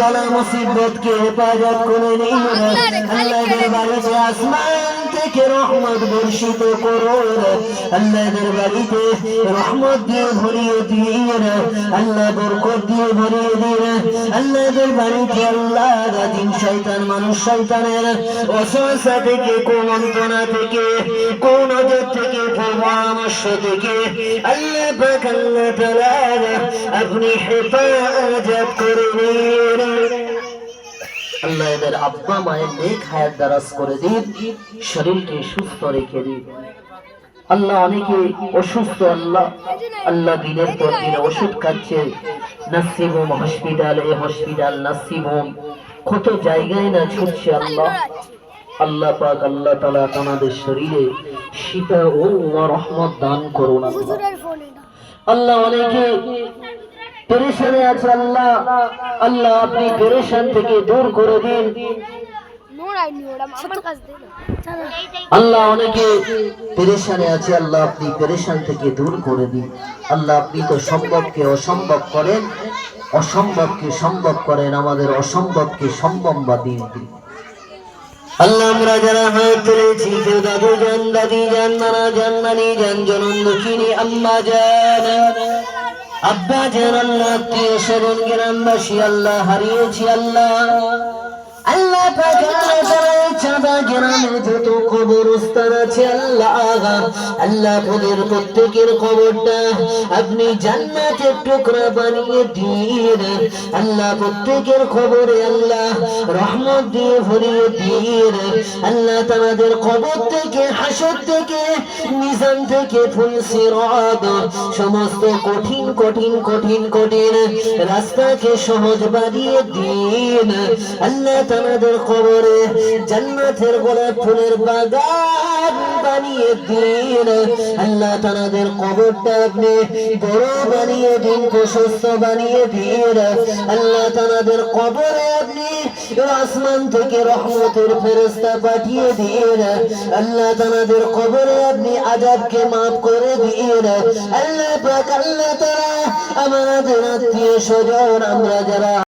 বালা মুসিবতকে হেফাজত করে নিন। আল্লাহর বাড়িতে আসমান থেকে রহমত বর্ষিত করো আল্লাহর বাড়িতে রহমত দিয়ে ভরিয়ে দিন আল্লাহ বরকত দিয়ে ভরিয়ে দিন আল্লাহ এদের বাড়িতে আল্লাহ গাদিন শয়তান, মানুষ শয়তানের অসংসা থেকে কোমন্তনা থেকে, কোন নজর থেকে পরামর্শ থেকে, আল্লাহ পাক আল্লাহ তাআলা আপনি হেফাজত করে নিন আল্লাহ এদের আব্বা মায়ের নেক হায়াত দারাজ করে দিন, শরীরকে সুস্থ রেখে দিন। আল্লাহ অনেকে অসুস্থ? আল্লাহ আল্লাহ দিনের পর দিন ওষুধ খাচ্ছে। নাসিম হোম হসপিটাল, এ হসপিটাল নাসিম হোম কত জায়গায় না ছুটছে আল্লাহ। আল্লাহ পাক আল্লাহ তালা আমাদের শরীরে শীতা ও রহমত দান করুন আল্লাহ অনেকে পেরেশানে আছে আল্লাহ। আল্লাহ আপনি পেরেশান থেকে দূর করে দিন। নোড়াইনি ওরা আমার কাছে দে আল্লাহ অনেকে পেরেশানে আছে আল্লাহ আপনি পেরেশান থেকে দূর করে দিন। আল্লাহ আপনি তো সম্ভবকে অসম্ভব করেন অসম্ভবকে সম্ভব করেন আমাদের অসম্ভবকে সম্ভব বা দিন দিন। আল্লাহ আমরা যারা হাত তুলেছি কেউ দাদু যান দাদি যান নানা যান নানি যান জনন দক্ষিণী আম্মা যান আব্বা যান আল্লাহ আত্মীয় স্বজন গ্রামবাসী আল্লাহ হারিয়েছি আল্লাহ। আল্লাহ গ্রামে খবরে থেকে হাসর থেকে মিজান থেকে সমস্ত কঠিন কঠিন কঠিন কঠিন রাস্তাকে সহজ বানিয়ে দিন আল্লাহ তাদের কবরে জান্নাতের গোলাপ ফুলের বাগান বানিয়ে দিন। আল্লাহ তাদের কবরটা আপনি বড় বানিয়ে দিন, প্রশস্ত বানিয়ে দিন। আল্লাহ তাদের কবরে আপনি আসমান থেকে রহমতের ফেরস্তা পাঠিয়ে দিন। আল্লাহ তাদের কবরে আপনি আজাবকে মাফ করে দিন। আল্লাহ আল্লাহ তারা আমাদের আত্মীয় স্বজন, আমরা যারা